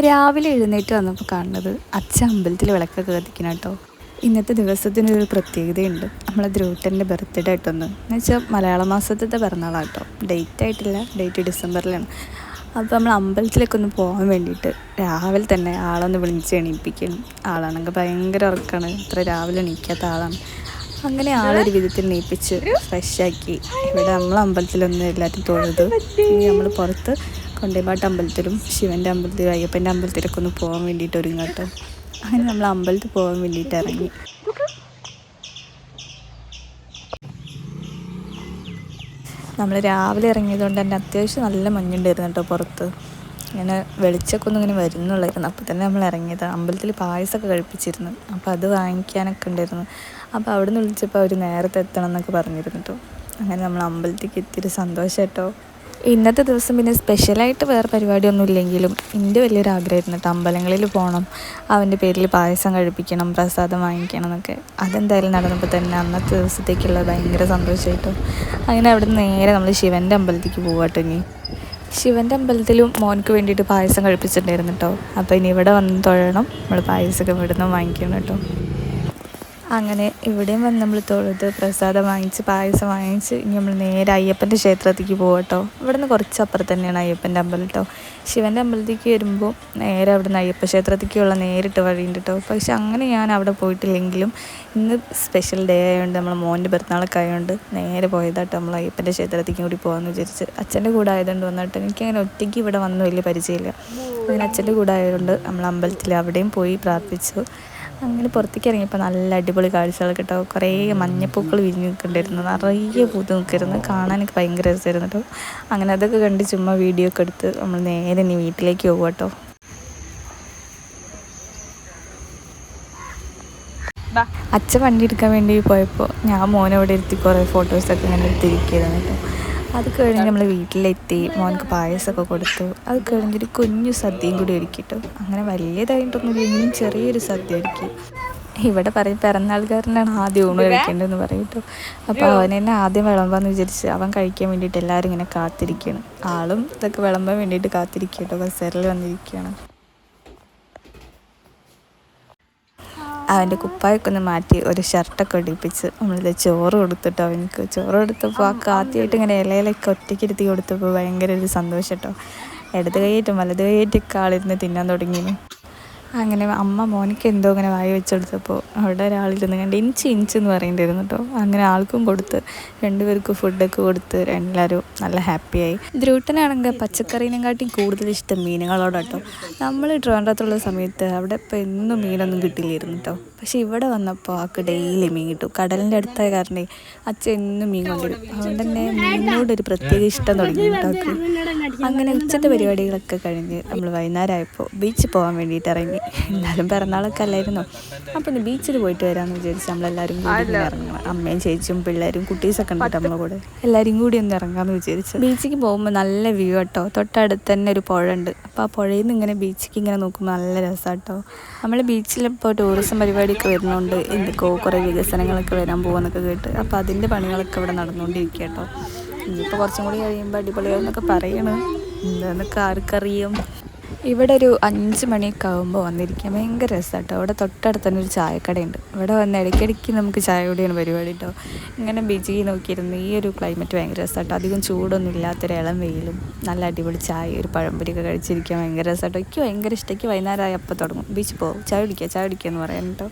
രാവിലെ എഴുന്നേറ്റ് വന്നപ്പോൾ കാണുന്നത് അച്ഛൻ അമ്പലത്തിൽ വിളക്കൊക്കെ കത്തിക്കണം കേട്ടോ. ഇന്നത്തെ ദിവസത്തിനൊരു പ്രത്യേകതയുണ്ട്. നമ്മളെ ധ്രുവട്ടന്റെ ബർത്ത്ഡേ ആയിട്ടൊന്ന് എന്ന് വെച്ചാൽ മലയാള മാസത്തെ പിറന്നാളാണ് കേട്ടോ. ഡേറ്റ് ആയിട്ടില്ല. ഡേറ്റ് ഡിസംബറിലാണ്. അപ്പോൾ നമ്മൾ അമ്പലത്തിലേക്ക് ഒന്ന് പോകാൻ വേണ്ടിയിട്ട് രാവിലെ തന്നെ ആളൊന്ന് വിളിച്ച് എണീപ്പിക്കണം ആളാണെങ്കിൽ ഭയങ്കര ഉറക്കാണ്. ഇത്ര രാവിലെ എണീക്കാത്ത ആളാണ്. അങ്ങനെ ആളൊരു വിധത്തിൽ നീപ്പിച്ച് ഫ്രഷാക്കി ഇവിടെ നമ്മൾ അമ്പലത്തിലൊന്നും എല്ലാവരും തൊഴുത് നമ്മൾ പുറത്ത് കൊണ്ടേപാട്ട് അമ്പലത്തിലും ശിവന്റെ അമ്പലത്തിലും അയ്യപ്പന്റെ അമ്പലത്തിലൊക്കെ ഒന്ന് പോകാൻ വേണ്ടിയിട്ട് ഒരുങ്ങട്ടോ. അങ്ങനെ നമ്മൾ അമ്പലത്തിൽ പോകാൻ വേണ്ടിയിട്ട് ഇറങ്ങി. നമ്മൾ രാവിലെ ഇറങ്ങിയതുകൊണ്ട് തന്നെ അത്യാവശ്യം നല്ല മഞ്ഞുണ്ടായിരുന്നു കേട്ടോ പുറത്ത്. ഇങ്ങനെ വെളിച്ചമൊക്കെ ഒന്നും ഇങ്ങനെ വരുന്നുള്ളായിരുന്നു. അപ്പോൾ തന്നെ നമ്മൾ ഇറങ്ങിയത്. അമ്പലത്തിൽ പായസമൊക്കെ കഴിപ്പിച്ചിരുന്നു. അപ്പോൾ അത് വാങ്ങിക്കാനൊക്കെ ഉണ്ടായിരുന്നു. അപ്പോൾ അവിടെ നിന്ന് വിളിച്ചപ്പോൾ അവർ നേരത്തെ എത്തണം എന്നൊക്കെ പറഞ്ഞിരുന്നു കേട്ടോ അങ്ങനെ നമ്മൾ അമ്പലത്തിലേക്ക് എത്തിയൊരു സന്തോഷം കേട്ടോ ഇന്നത്തെ ദിവസം പിന്നെ സ്പെഷ്യലായിട്ട് വേറെ പരിപാടിയൊന്നും ഇല്ലെങ്കിലും എന്റെ വലിയൊരു ആഗ്രഹമായിരുന്നു കേട്ടോ അമ്പലങ്ങളിൽ പോകണം അവന്റെ പേരിൽ പായസം കഴിപ്പിക്കണം പ്രസാദം വാങ്ങിക്കണം എന്നൊക്കെ. അതെന്തായാലും നടന്നപ്പോൾ തന്നെ അന്നത്തെ ദിവസത്തേക്കുള്ള ഭയങ്കര സന്തോഷമായിട്ടും. അങ്ങനെ അവിടെ നിന്ന് നേരെ നമ്മൾ ശിവന്റെ അമ്പലത്തിലേക്ക് പോകാട്ടോ ഇനി. ശിവന്റെ അമ്പലത്തിലും മോനക്ക് വേണ്ടിയിട്ട് പായസം കഴിപ്പിച്ചിട്ടുണ്ടായിരുന്നു കേട്ടോ. അപ്പോൾ ഇനി ഇവിടെ വന്ന് തൊഴണം നമ്മൾ പായസമൊക്കെ ഇവിടുന്ന് വാങ്ങിക്കണം കേട്ടോ. അങ്ങനെ ഇവിടെയും വന്ന് നമ്മൾ തൊഴുത് പ്രസാദം വാങ്ങിച്ച് പായസം വാങ്ങിച്ച് ഇനി നമ്മൾ നേരെ അയ്യപ്പന്റെ ക്ഷേത്രത്തിലേക്ക് പോകട്ടോ ഇവിടെ നിന്ന് കുറച്ച് അപ്പുറത്ത് തന്നെയാണ് അയ്യപ്പന്റെ അമ്പലം കേട്ടോ ശിവന്റെ അമ്പലത്തേക്ക് വരുമ്പോൾ നേരെ അവിടെ നിന്ന് അയ്യപ്പ ക്ഷേത്രത്തേക്കുള്ള നേരിട്ട് വഴിയുണ്ട് കേട്ടോ പക്ഷെ അങ്ങനെ ഞാൻ അവിടെ പോയിട്ടില്ലെങ്കിലും ഇന്ന് സ്പെഷ്യൽ ഡേ ആയതുകൊണ്ട് നമ്മൾ മോന്റെ പിറന്നാളൊക്കെ ആയതുകൊണ്ട് നേരെ പോയതാട്ടോ നമ്മൾ അയ്യപ്പന്റെ ക്ഷേത്രത്തേക്കും കൂടി പോകാമെന്ന് വിചാരിച്ച്. അച്ഛന്റെ കൂടെ ആയതുകൊണ്ട് വന്നിട്ട് എനിക്കങ്ങനെ ഒറ്റയ്ക്ക് ഇവിടെ വന്ന് വലിയ പരിചയമില്ല. അങ്ങനെ അച്ഛന്റെ കൂടെ ആയതുകൊണ്ട് നമ്മൾ അമ്പലത്തിൽ അവിടെയും പോയി പ്രാർത്ഥിച്ചു. അങ്ങനെ പുറത്തേക്ക് ഇറങ്ങിയപ്പോൾ നല്ല അടിപൊളി കാഴ്ചകൾ കേട്ടോ കുറേ മഞ്ഞപ്പൂക്കൾ വിരിഞ്ഞ് നിൽക്കേണ്ടിയിരുന്നു. നിറയെ പൂത്ത് നിൽക്കായിരുന്നു കാണാനൊക്കെ ഭയങ്കര രസമായിരുന്നു കേട്ടോ. അങ്ങനെ അതൊക്കെ കണ്ട് ചുമ്മാ വീഡിയോ ഒക്കെ എടുത്ത് നമ്മൾ നേരെ ഇനി വീട്ടിലേക്ക് പോകും കേട്ടോ. അച്ഛൻ വണ്ടി എടുക്കാൻ വേണ്ടി പോയപ്പോൾ ഞാൻ മോനെ അവിടെ ഇരുത്തി കുറേ ഫോട്ടോസൊക്കെ ഇങ്ങനെ എടുത്തിരിക്കുകയായിരുന്നു കേട്ടോ. അത് കഴിഞ്ഞ് നമ്മൾ വീട്ടിലെത്തി മോനക്ക് പായസമൊക്കെ കൊടുത്തു. അത് കഴിഞ്ഞൊരു കുഞ്ഞു സദ്യയും കൂടി ഒരുക്കിട്ടു അങ്ങനെ വലിയതായിട്ടൊന്നുമില്ല ഇനിയും ചെറിയൊരു സദ്യ ഒരുക്കി. ഇവിടെ പറയും പിറന്നാൾക്കാരനാണ് ആദ്യം ഊണ് കഴിക്കേണ്ടതെന്ന് പറയും കേട്ടോ അപ്പോൾ അവൻ തന്നെ ആദ്യം വിളമ്പാന്ന് വിചാരിച്ച് അവൻ കഴിക്കാൻ വേണ്ടിയിട്ട് എല്ലാവരും ഇങ്ങനെ കാത്തിരിക്കുകയാണ് ആളും ഇതൊക്കെ വിളമ്പാൻ വേണ്ടിയിട്ട് കാത്തിരിക്കുക ബസ്സേറിൽ വന്നിരിക്കുകയാണ് അവന്റെ കുപ്പായൊക്കെ ഒന്ന് മാറ്റി ഒരു ഷർട്ടൊക്കെ ഒടിപ്പിച്ച് നമ്മളിത് ചോറ് കൊടുത്തിട്ടോ അവനക്ക്. ചോറ് കൊടുത്തപ്പോൾ ആ കാത്തിയായിട്ട് ഇങ്ങനെ ഇലയിലൊക്കെ ഒറ്റയ്ക്ക് ഇരുത്തി കൊടുത്തപ്പോൾ ഭയങ്കര ഒരു സന്തോഷം കേട്ടോ ഇടത് കൈയേറ്റും വലത് കൈയേറ്റൊക്കെ ആളിരുന്ന് തിന്നാൻ തുടങ്ങിയിരുന്നു അങ്ങനെ അമ്മ മോനിക്ക് എന്തോ ഇങ്ങനെ വായി വെച്ചെടുത്തപ്പോൾ അവിടെ ഒരാളിരുന്ന് കണ്ട് ഇഞ്ച് ഇഞ്ച് എന്ന് പറയേണ്ടിയിരുന്നു കേട്ടോ. അങ്ങനെ ആൾക്കും കൊടുത്ത് രണ്ടുപേർക്കും ഫുഡൊക്കെ കൊടുത്ത് എല്ലാവരും നല്ല ഹാപ്പിയായി ദ്രൂട്ടനാണെങ്കിൽ പച്ചക്കറീനെക്കാട്ടി കൂടുതൽ ഇഷ്ടം മീനുകളോട് കേട്ടോ. നമ്മൾ ട്രിവാൻഡ്രത്തുള്ള സമയത്ത് അവിടെ ഇപ്പോൾ എന്നും മീനൊന്നും കിട്ടില്ലായിരുന്നു കേട്ടോ. പക്ഷെ ഇവിടെ വന്നപ്പോൾ ആൾക്ക് ഡെയിലി മീൻ കിട്ടും. കടലിന്റെ അടുത്തായ കാരണം അച്ഛൻ എന്നും മീൻ കൊണ്ടുവരും. അതുകൊണ്ട് തന്നെ മീനിനോടൊരു പ്രത്യേക ഇഷ്ടം തുടങ്ങി കേട്ടോ അങ്ങനെ ഉച്ചത്തെ പരിപാടികളൊക്കെ കഴിഞ്ഞ് നമ്മൾ വൈകുന്നേരമായപ്പോൾ ബീച്ചിൽ പോകാൻ വേണ്ടിയിട്ട് ഇറങ്ങി. എന്നാലും പിറന്നാളൊക്കെ അല്ലായിരുന്നു. അപ്പോൾ ഇന്ന് ബീച്ചിൽ പോയിട്ട് വരാമെന്ന് വിചാരിച്ച് നമ്മളെല്ലാവരും കൂടി ഇറങ്ങണം. അമ്മയും ചേച്ചിയും പിള്ളേരും കുട്ടീസൊക്കെ ഉണ്ട് നമ്മളെ കൂടെ. എല്ലാവരും കൂടി ഒന്ന് ഇറങ്ങാമെന്ന് വിചാരിച്ചു. ബീച്ചിക്ക് പോകുമ്പോൾ നല്ല വ്യൂ കേട്ടോ. തൊട്ടടുത്ത് തന്നെ ഒരു പുഴ ഉണ്ട് അപ്പോൾ ആ പുഴയിൽ നിന്ന് ഇങ്ങനെ ബീച്ചിലേക്ക് ഇങ്ങനെ നോക്കുമ്പോൾ നല്ല രസമാണ് കേട്ടോ. നമ്മൾ ബീച്ചിലിപ്പോൾ ടൂറിസം പരിപാടിയൊക്കെ വരുന്നുണ്ട് എന്തൊക്കെയോ കുറേ വികസനങ്ങളൊക്കെ വരാൻ പോകുമെന്നൊക്കെ കേട്ട്. അപ്പോൾ അതിന്റെ പണികളൊക്കെ ഇവിടെ നടന്നുകൊണ്ടിരിക്കുക കേട്ടോ. ഇനിയിപ്പോൾ കുറച്ചും കൂടി കഴിയുമ്പോൾ അടിപൊളിയാവുന്നൊക്കെ പറയണം. എന്താണെന്നൊക്കെ ആർക്കറിയും. ഇവിടെ ഒരു അഞ്ച് മണിയൊക്കെ ആകുമ്പോൾ വന്നിരിക്കാൻ ഭയങ്കര രസമാണ് കേട്ടോ അവിടെ തൊട്ടടുത്ത് തന്നെ ഒരു ചായക്കടയുണ്ട്. ഇവിടെ വന്ന് ഇടയ്ക്കിടയ്ക്ക് നമുക്ക് ചായ കൂടിയാണ് പരിപാടി കേട്ടോ ഇങ്ങനെ ബിജി നോക്കിയിരുന്ന ഈ ഒരു ക്ലൈമറ്റ് ഭയങ്കര രസമാണ് കേട്ടോ അധികം ചൂടൊന്നും ഇല്ലാത്തൊരു ഇളം വെയിലും നല്ല അടിപൊളി ചായ ഒരു പഴംപൊരിയൊക്കെ കഴിച്ചിരിക്കാൻ ഭയങ്കര രസമാണ് കേട്ടോ എനിക്ക് ഭയങ്കര ഇഷ്ടയ്ക്ക് വൈകുന്നേരമായി അപ്പം തുടങ്ങും. ബീച്ച് പോകും ചായ കുടിക്കുക ചായ കുടിക്കുക എന്ന് പറയാൻ കേട്ടോ.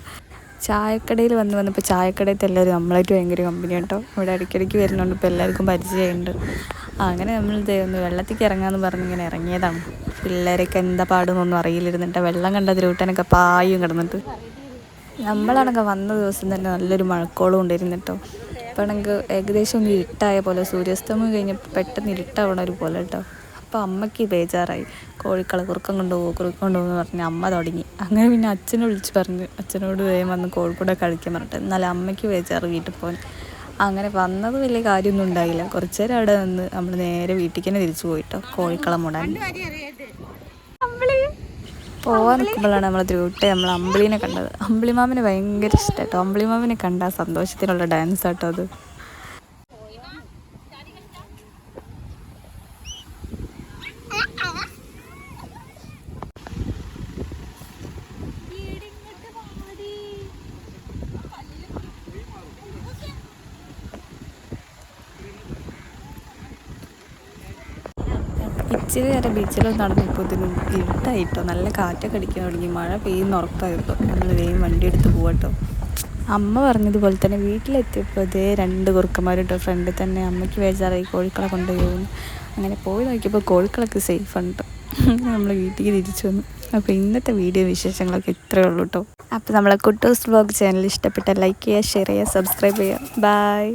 ചായക്കടയിൽ വന്ന് വന്നപ്പോൾ ചായക്കടയിലത്തെ എല്ലാവരും നമ്മളായിട്ട് ഭയങ്കര കമ്പനി കേട്ടോ ഇവിടെ ഇടയ്ക്കിടയ്ക്ക് വരുന്നുണ്ട്. ഇപ്പോൾ എല്ലാവർക്കും പരിചയമുണ്ട്. അങ്ങനെ നമ്മൾ ഒന്ന് വെള്ളത്തേക്ക് ഇറങ്ങാമെന്ന് പറഞ്ഞ് ഇങ്ങനെ ഇറങ്ങിയതാണ്. പിള്ളേരൊക്കെ എന്താ പാടുന്നൊന്നും അറിയില്ലിരുന്നിട്ട് വെള്ളം കണ്ട തിരുവിട്ടാനൊക്കെ പായും കിടന്നിട്ട്. നമ്മളാണെങ്കിൽ വന്ന ദിവസം തന്നെ നല്ലൊരു മഴക്കോളം ഉണ്ടായിരുന്നിട്ടോ അപ്പോൾ ആണെങ്കിൽ ഏകദേശം ഒന്ന് ഇരുട്ടായ പോലെ. സൂര്യാസ്തമയം കഴിഞ്ഞപ്പോൾ പെട്ടെന്ന് ഇരുട്ടാവണ ഒരു പോലെ കേട്ടോ. അപ്പോൾ അമ്മയ്ക്ക് ബേജാറായി. കോഴിക്കളെ കുറുക്കം കൊണ്ടുപോകും കുറുക്കം കൊണ്ടുപോകുമെന്ന് പറഞ്ഞ് അമ്മ തുടങ്ങി. അങ്ങനെ പിന്നെ അച്ഛനെ വിളിച്ച് പറഞ്ഞു അച്ഛനോട് വേഗം വന്ന് കോഴിക്കൂടെ കളിക്കാൻ പറഞ്ഞിട്ട്. എന്നാലും അമ്മയ്ക്ക് ബേജാറ് വീട്ടിൽ പോകാൻ. അങ്ങനെ വന്നത് വലിയ കാര്യമൊന്നും ഉണ്ടായില്ല. കുറച്ച് നേരം അവിടെ നിന്ന് നമ്മൾ നേരെ വീട്ടിൽ തന്നെ തിരിച്ചു പോയിട്ടോ കോഴിക്കളം മുടാൻ. പോവാൻ നിൽക്കുമ്പോഴാണ് നമ്മൾ ദ്രൂട്ടെ നമ്മൾ അമ്പിളിനെ കണ്ടത്. അമ്പിളിമാമിനെ ഭയങ്കര ഇഷ്ടമായിട്ടോ അമ്പിളിമാമിനെ കണ്ട സന്തോഷത്തിനുള്ള ഡാൻസ് ആട്ടോ അത്. ഇച്ചിരി നേരം ബീച്ചിലൊന്നും നടന്നപ്പോൾ ഇതിനും ഇരുട്ടായിട്ടോ. നല്ല കാറ്റൊക്കെ അടിക്കാൻ തുടങ്ങി. മഴ പെയ്യുന്ന ഉറപ്പായപ്പോൾ നമ്മൾ വേഗം വണ്ടി എടുത്ത് പോകട്ടോ അമ്മ പറഞ്ഞതുപോലെ തന്നെ വീട്ടിലെത്തിയപ്പോൾ അതേ രണ്ട് കുറുക്കന്മാരുണ്ട്. ഫ്രണ്ടിൽ തന്നെ അമ്മയ്ക്ക് ബേജാറായി കോഴിക്കളെ കൊണ്ടുപോയി. അങ്ങനെ പോയി നോക്കിയപ്പോൾ കോഴിക്കളൊക്കെ സേഫ് ഉണ്ട്. നമ്മൾ വീട്ടിലേക്ക് തിരിച്ചു വന്നു. അപ്പോൾ ഇന്നത്തെ വീഡിയോ വിശേഷങ്ങളൊക്കെ ഇത്രയേ ഉള്ളൂ കേട്ടോ അപ്പോൾ നമ്മളെ കുട്ടൂസ് ബ്ലോഗ് ചാനൽ ഇഷ്ടപ്പെട്ട ലൈക്ക് ചെയ്യുക ഷെയർ ചെയ്യുക സബ്സ്ക്രൈബ് ചെയ്യുക. ബൈ